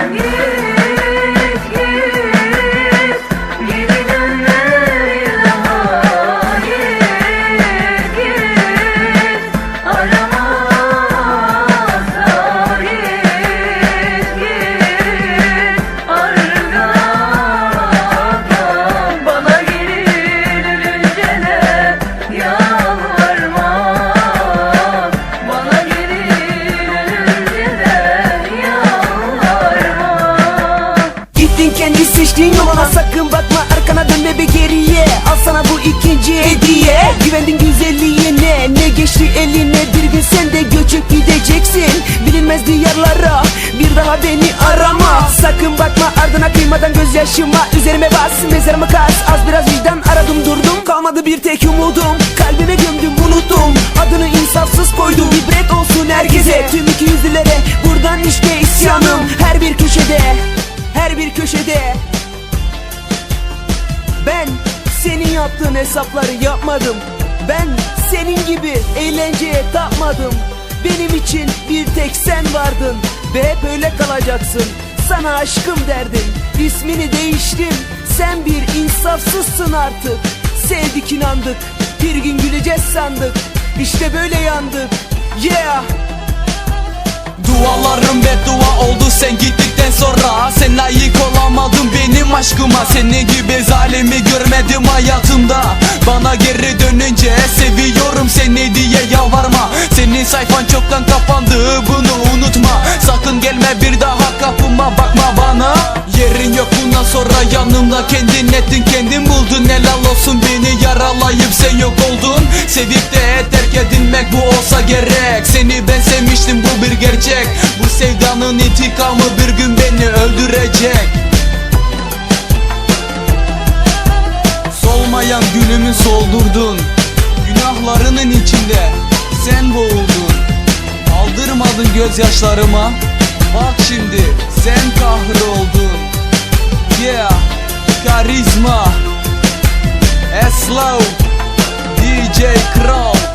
Yeah! Gittin kendi seçtiğin yoluna sakın bakma. Arkana dönme bir geriye. Al sana bu ikinci hediye. Güvendin güzelliğine. Ne geçti eline? Bir gün sen de göçüp gideceksin. Bilinmez diyarlara. Bir daha beni arama. Sakın bakma ardına kıymadan gözyaşıma. Üzerime bas mezarımı kaz. Az biraz vicdan aradım durdum. Kalmadı bir tek umudum. Kalbime gömdüm yaptığın hesapları yapmadım. Ben senin gibi eğlenceye tapmadım. Benim için bir tek sen vardın Ve hep öyle kalacaksın. Sana aşkım derdim İsmini değiştim. Sen bir insafsızsın artık. Sevdik inandık Bir gün güleceğiz sandık. İşte böyle yandık Yeah. Dualarım beddua oldu sen gittikten sonra aşkıma Seni gibi zalimi görmedim hayatımda. Bana geri dönünce seviyorum seni diye yalvarma. Senin sayfan çoktan kapandı bunu unutma. Sakın gelme bir daha kapıma bakma bana. Yerin yok bundan sonra yanımda Kendin ettin kendin buldun. Helal olsun beni yaralayıp sen yok oldun. Sevip de terk edilmek bu olsa gerek. Seni ben sevmiştim bu bir gerçek. Bu sevdanın intikamı bir gün beni öldürecek Solmayan gülümü soldurdun Günahlarının içinde sen boğuldun. Aldırmadın gözyaşlarıma Bak şimdi sen kahroldun. Yeah Karizma Slow DJ Kral